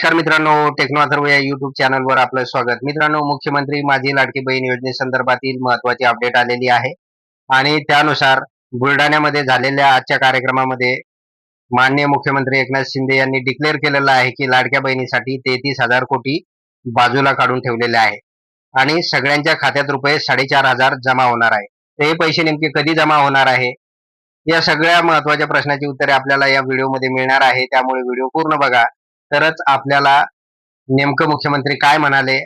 नमस्कार मित्रांनो टेक्नो अथर्व या युट्यूब चॅनलवर आपलं स्वागत. मित्रांनो मुख्यमंत्री माझी लाडकी बहीण योजनेसंदर्भातील महत्वाची अपडेट आलेली आहे. आणि त्यानुसार बुलढाण्यामध्ये झालेल्या आजच्या कार्यक्रमामध्ये माननीय मुख्यमंत्री एकनाथ शिंदे यांनी डिक्लेअर केलेलं आहे की लाडक्या बहिणीसाठी तेहतीस हजार कोटी बाजूला काढून ठेवलेले आहे. आणि सगळ्यांच्या खात्यात रुपये साडेचार हजार जमा होणार आहे. तर हे पैसे नेमके कधी जमा होणार आहे? या सगळ्या महत्त्वाच्या प्रश्नाची उत्तरे आपल्याला या व्हिडिओमध्ये मिळणार आहे. त्यामुळे व्हिडिओ पूर्ण बघा. तरच आपल्याला नेमकं मुख्यमंत्री काय म्हणाले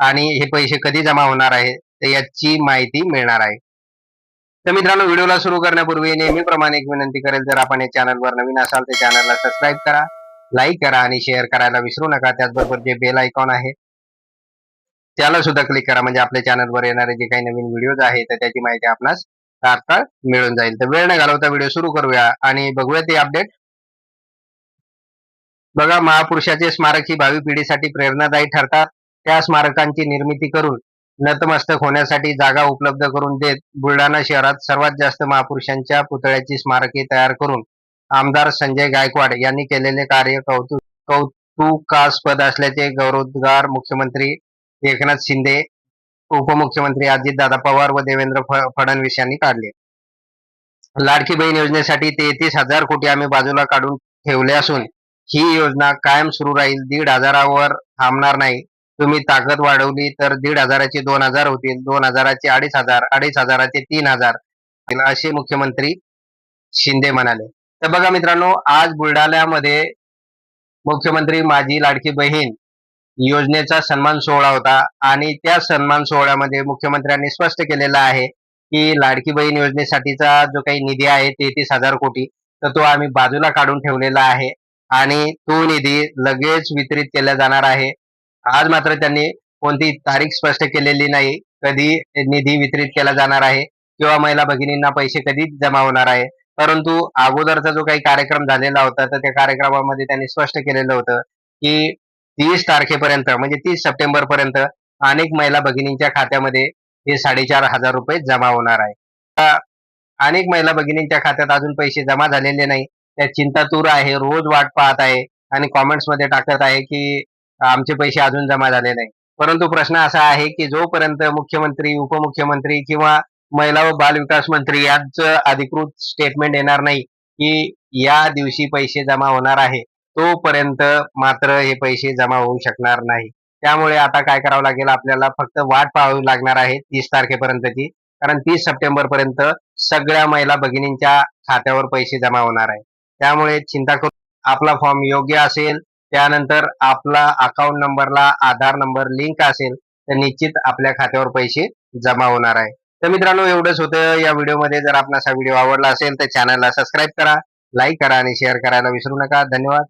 आणि हे पैसे कधी जमा होणार आहे तर याची माहिती मिळणार आहे. तर मित्रांनो व्हिडिओला सुरू करण्यापूर्वी नेहमीप्रमाणे एक विनंती करेल जर आपण या चॅनलवर नवीन असाल तर चॅनलला सबस्क्राईब करा लाईक करा आणि शेअर करायला विसरू नका. त्याचबरोबर जे बेल आयकॉन आहे त्याला सुद्धा क्लिक करा. म्हणजे आपल्या चॅनलवर येणारे जे काही नवीन व्हिडिओज आहेत तर त्याची माहिती आपणास तात्काळ मिळून जाईल. तर वेळ न घालवता व्हिडिओ सुरू करूया आणि बघूया ते अपडेट बघा महापुरुषाचे स्मारक ही भावी पिढीसाठी प्रेरणादायी ठरतात. त्या स्मारकांची निर्मिती करून नतमस्तक होण्यासाठी जागा उपलब्ध करून देत बुलढाणा शहरात सर्वात जास्त महापुरुषांच्या पुतळ्याची स्मारके तयार करून आमदार संजय गायकवाड यांनी केलेले कार्य कौतुक कौतुकास्पद असल्याचे गौरवोद्गार मुख्यमंत्री एकनाथ शिंदे उपमुख्यमंत्री अजितदादा पवार व देवेंद्र फडणवीस यांनी काढले. लाडकी बहीण योजनेसाठी तेहतीस हजार कोटी आम्ही बाजूला काढून ठेवले असून ही योजना कायम सुरू राहील. दीड हजारावर थांबणार नाही. तुम्ही ताकद वाढवली तर दीड हजाराचे दोन हजार होतील. दोन हजाराचे अडीच हजार अडीच हजाराचे तीन हजार असे मुख्यमंत्री शिंदे म्हणाले. तर बघा मित्रांनो आज बुलढाण्यामध्ये मुख्यमंत्री माझी लाडकी बहीण योजनेचा सन्मान सोहळा होता आणि त्या सन्मान सोहळ्यामध्ये मुख्यमंत्र्यांनी स्पष्ट केलेला आहे की लाडकी बहीण योजनेसाठीचा जो काही निधी आहे तेहतीस हजार कोटी तर तो आम्ही बाजूला काढून ठेवलेला आहे. आणि तो निधी लगेच वितरित केला जाणार आहे. आज मात्र त्यांनी कोणती तारीख स्पष्ट केलेली नाही. कधी निधी वितरित केला जाणार आहे किंवा महिला भगिनींना पैसे कधी जमा होणार आहे. परंतु अगोदरचा जो काही कार्यक्रम झालेला होता तर त्या कार्यक्रमामध्ये त्यांनी स्पष्ट केलेलं होतं की तीस तारखेपर्यंत म्हणजे तीस सप्टेंबर पर्यंत अनेक महिला भगिनींच्या खात्यामध्ये हे साडेचार हजार रुपये जमा होणार आहे. अनेक महिला भगिनींच्या खात्यात अजून पैसे जमा झालेले नाही. त्या चिंतातूर आहे रोज वाट पाहत आहे आणि कॉमेंट्समध्ये टाकत आहे की आमचे पैसे अजून जमा झाले नाही. परंतु प्रश्न असा आहे की जोपर्यंत मुख्यमंत्री उपमुख्यमंत्री किंवा महिला व बाल विकास मंत्री यांचं अधिकृत स्टेटमेंट येणार नाही की या दिवशी पैसे जमा होणार आहे तोपर्यंत मात्र हे पैसे जमा होऊ शकणार नाही. त्यामुळे आता काय करावं लागेल? आपल्याला फक्त वाट पाहावी लागणार आहे तीस तारखेपर्यंतची. कारण तीस सप्टेंबर पर्यंत सगळ्या महिला भगिनींच्या खात्यावर पैसे जमा होणार आहे. त्यामुळे चिंता करू आपला फॉर्म योग्य असेल त्यानंतर आपला अकाउंट नंबरला आधार नंबर लिंक असेल तर निश्चित आपल्या खात्यावर पैसे जमा होणार आहे. तर मित्रांनो एवढंच होतं. या व्हिडिओमध्ये जर आपणास हा व्हिडिओ आवडला असेल तर चॅनलला सबस्क्राईब करा लाईक करा आणि शेअर करायला विसरू नका. धन्यवाद.